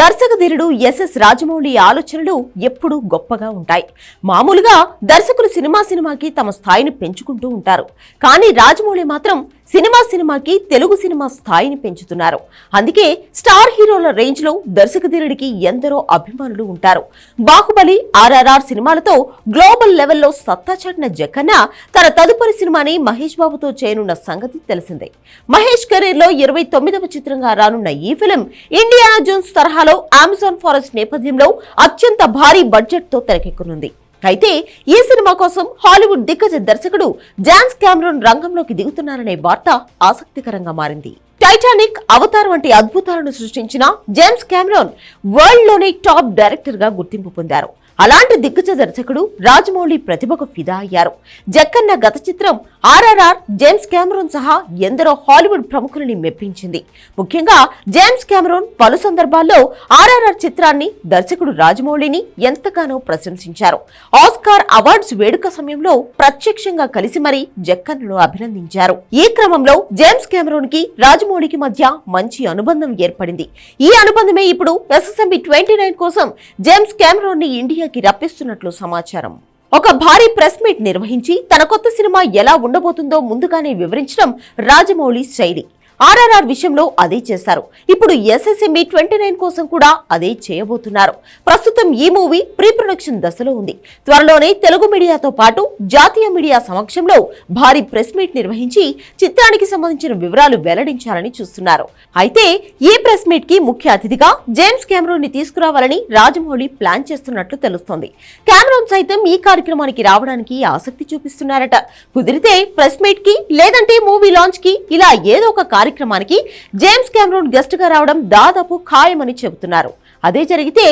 దర్శక ధీరుడు ఎస్ఎస్ రాజమౌళి ఆలోచనలు ఎప్పుడూ గొప్పగా ఉంటాయి. మామూలుగా దర్శకులు సినిమా సినిమాకి తమ స్థాయిని పెంచుకుంటూ ఉంటారు. కానీ రాజమౌళి మాత్రం సినిమా సినిమాకి తెలుగు సినిమా స్థాయిని పెంచుతున్నారు. అందుకే స్టార్ హీరోల రేంజ్లో దర్శకధీరుడికి ఎందరో అభిమానులు ఉంటారు. బాహుబలి ఆర్ఆర్ఆర్ సినిమాలతో గ్లోబల్ లెవెల్లో సత్తా చాటిన జక్కన్న తన తదుపరి సినిమాని మహేష్ బాబుతో చేయనున్న సంగతి తెలిసిందే. మహేష్ కెరీర్లో ఇరవై తొమ్మిదవ చిత్రంగా రానున్న ఈ ఫిలిం ఇండియానా జోన్స్ తరహాలో అమెజాన్ ఫారెస్ట్ నేపథ్యంలో అత్యంత భారీ బడ్జెట్తో తెరకెక్కనుంది. అయితే ఈ సినిమా కోసం హాలీవుడ్ దిగ్గజ దర్శకుడు జాన్స్ క్యామరూన్ రంగంలోకి దిగుతున్నారనే వార్త ఆసక్తికరంగా మారింది. టైటానిక్ అవతార్ వంటి అద్భుతాలను సృష్టించిన జేమ్స్ క్యామరాన్ వరల్డ్లోనే టాప్ డైరెక్టర్గా గుర్తింపు పొందారు. అలాంటి దిగ్గజ దర్శకుడు రాజమౌళి ప్రతిభకు ఫిదా అయ్యారు. జక్కన్న గత చిత్రం ఆర్ఆర్ఆర్ జేమ్స్ కెమెరోన్ సహా ఎందరో హాలీవుడ్ ప్రముఖులని మెప్పించింది. ముఖ్యంగా జేమ్స్ కెమెరోన్ పలు సందర్భాల్లో ఆర్ఆర్ఆర్ చిత్రాన్ని దర్శకుడు రాజమౌళిని ఎంతగానో ప్రశంసించారు. ఆస్కార్ అవార్డ్స్ వేడుక సమయంలో ప్రత్యక్షంగా కలిసి మరీ జక్కన్నను అభినందించారు. ఈ క్రమంలో జేమ్స్ కెమెరూన్కి రాజమౌళికి మధ్య మంచి అనుబంధం ఏర్పడింది. ఈ అనుబంధమే ఇప్పుడు ఎస్ఎస్ఎంబి ట్వంటీ నైన్ కోసం జేమ్స్ కెమెరూన్ని ఇండియాకి రప్పిస్తున్నట్లు సమాచారం. ఒక భారీ ప్రెస్ మీట్ నిర్వహించి తన కొత్త సినిమా ఎలా ఉండబోతుందో ముందుగానే వివరించడం రాజమౌళి శైలి. ఆర్ఆర్ఆర్ విషయంలో అదే చేశారు. ఇప్పుడు ఎస్ఎస్ఎంఈ ట్వంటీ నైన్ కోసం కూడా అదే చేయబోతున్నారు. ప్రస్తుతం ఈ మూవీ ప్రీ ప్రొడక్షన్ దశలో ఉంది. త్వరలోనే తెలుగు మీడియాతో పాటు జాతీయ మీడియా సమక్షంలో భారీ ప్రెస్ మీట్ నిర్వహించి చిత్రానికి సంబంధించిన వివరాలు వెల్లడించాలని చూస్తున్నారు. అయితే ఈ ప్రెస్ మీట్కి ముఖ్య అతిథిగా జేమ్స్ కెమెరూన్ని తీసుకురావాలని రాజమౌళి ప్లాన్ చేస్తున్నట్లు తెలుస్తోంది. కెమెరూన్ సైతం ఈ కార్యక్రమానికి రావడానికి ఆసక్తి చూపిస్తున్నారట. కుదిరితే ప్రెస్ మీట్కి లేదంటే మూవీ లాంచ్కి ఇలా ఏదో ఒక కార్యక్రమం కార్యక్రమానికి జేమ్స్ కెమెరోన్ గెస్ట్గా రావడం దాదాపు ఖాయమని చెబుతున్నారు. అదే జరిగితే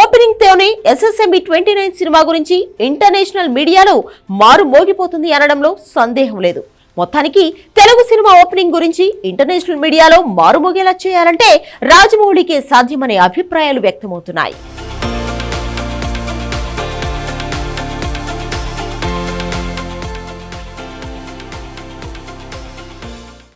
ఓపెనింగ్ తోనే ఎస్ఎస్ఎంబి ట్వంటీ నైన్ సినిమా గురించి ఇంటర్నేషనల్ మీడియాలో మారు మోగిపోతుంది అనడంలో సందేహం లేదు. మొత్తానికి తెలుగు సినిమా ఓపెనింగ్ గురించి ఇంటర్నేషనల్ మీడియాలో మారుమోగేలా చేయాలంటే రాజమౌళికే సాధ్యమనే అభిప్రాయాలు వ్యక్తమవుతున్నాయి.